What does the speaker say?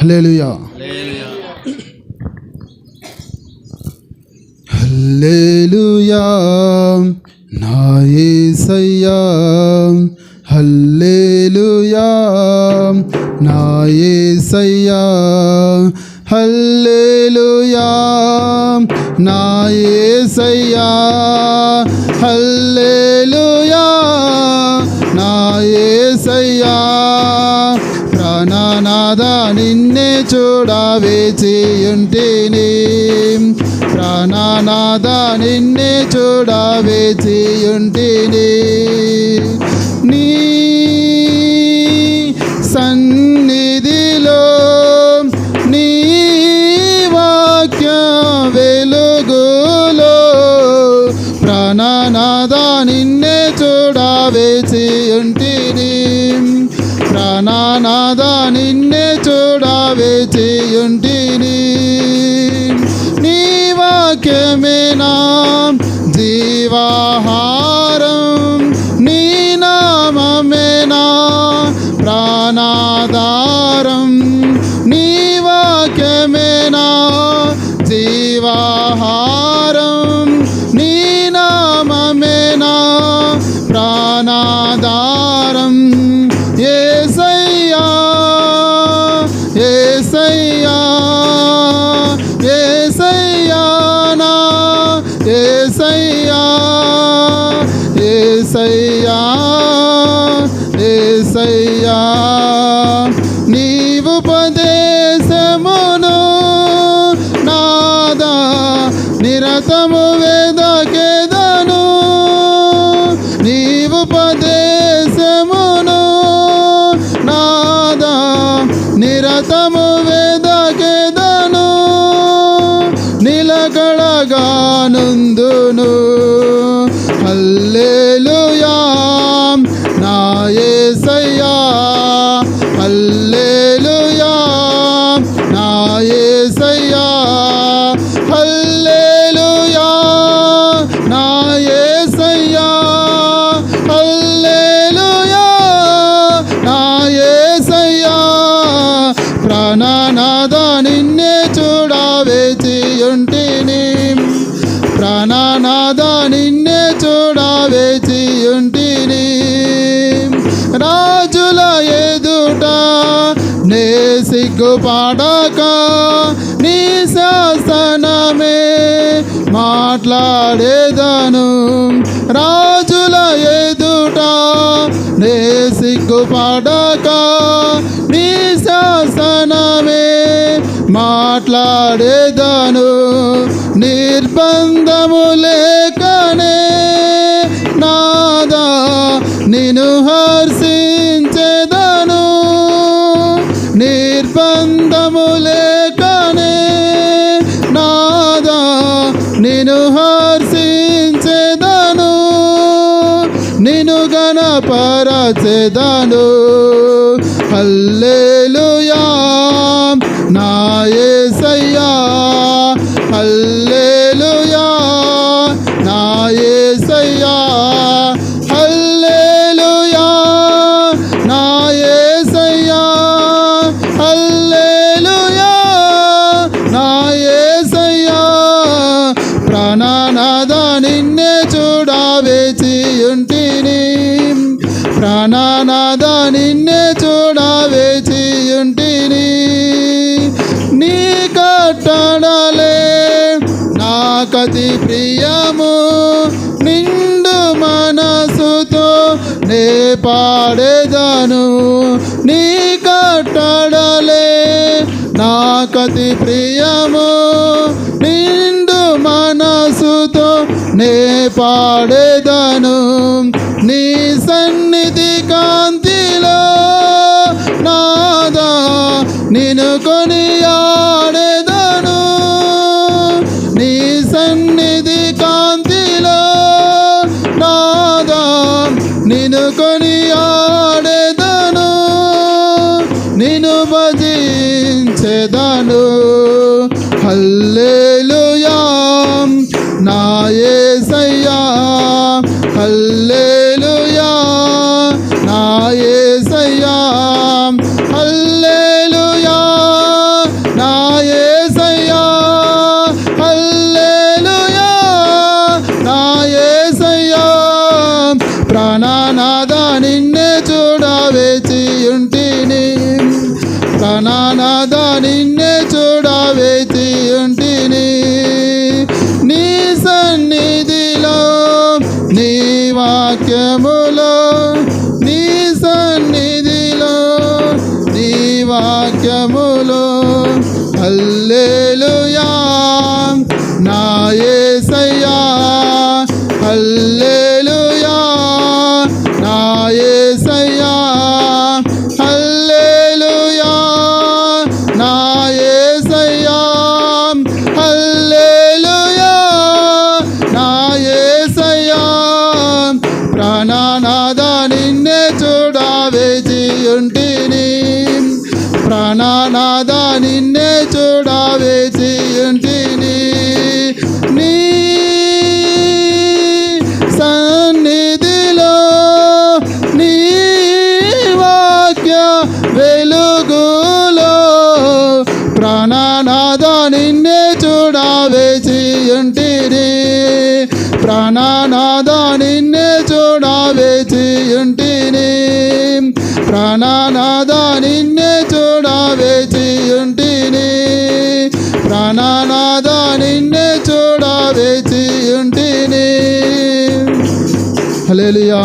హల్లెలూయా. Hallelujah. నా యేసయ్యా hallelujah. నా యేసయ్యా hallelujah. నా యేసయ్యా హల్లేలుయా. నా యేసయ్యా ప్రాణనాద నిన్నే చూడవేచియుంటిని ప్రాణనాద నిన్నే చూడవేచియుంటిని నీ సన్నిధిలో నీ వాక్య వెలుగులో ప్రాణనాద నిన్నే చూడవేచియుంటిని ప్రాణనాద నిన్నే చూడవేచియుంటిని నీ వాక్యమేనా జీవాహారం. నీ నామమేనా ప్రాణా నీవుపదేశమును నీవు నాదా నిరతము వేదకేదను. నీవు ఉపదేశమును నాదా నిరతము వేదకేదను. నిలకడగానుందును హల్లేలు ప్రాణనాద నిన్నే చూడవేచియుంటిని రాజుల ఎదుట నే సిగ్గుపడక నీ శాసనమే మాట్లాడేదను. రాజుల ఎదుట నే సిగ్గుపడక నీ శాసనమే మాట్లాడేదను. నిర్బంధములే గణపరచెదను హల్లెలూయా నా యేసయ్యా హల్లెలూయా నా యేసయ్యా హల్లెలూయా నా యేసయ్యా హల్లెలూయా నా యేసయ్యా ప్రాణనాద నిన్నే చూడవేచియుంటిని ప్రాణనాద నిన్నే చూడ చూడవేచియుంటిని నీ కట్టడలే నాకతి ప్రియము. నిండు మనసుతో నే పాడేదను. నీ కట్టడలే నాకతి ప్రియము. నిండు మనసుతో నే పాడేదను. నీ సన్నిధి కాంతిలో నాదా నేను కొని I'm amor. ప్రాణనాదా నిన్నే చూడవేసి ఉంటిని నీ. సన్నిధిలో నీ వాక్య వెలుగులో ప్రాణనాదా నిన్నే చూడవేసి ఉంటిని ప్రాణనాదా నిన్నే చూడవేసి ఉంటిని ప్రాణనాదా నిన్నే చూ ప్రాణనాద నిన్నే చూడవేచి ఉంటిని. హలేలియా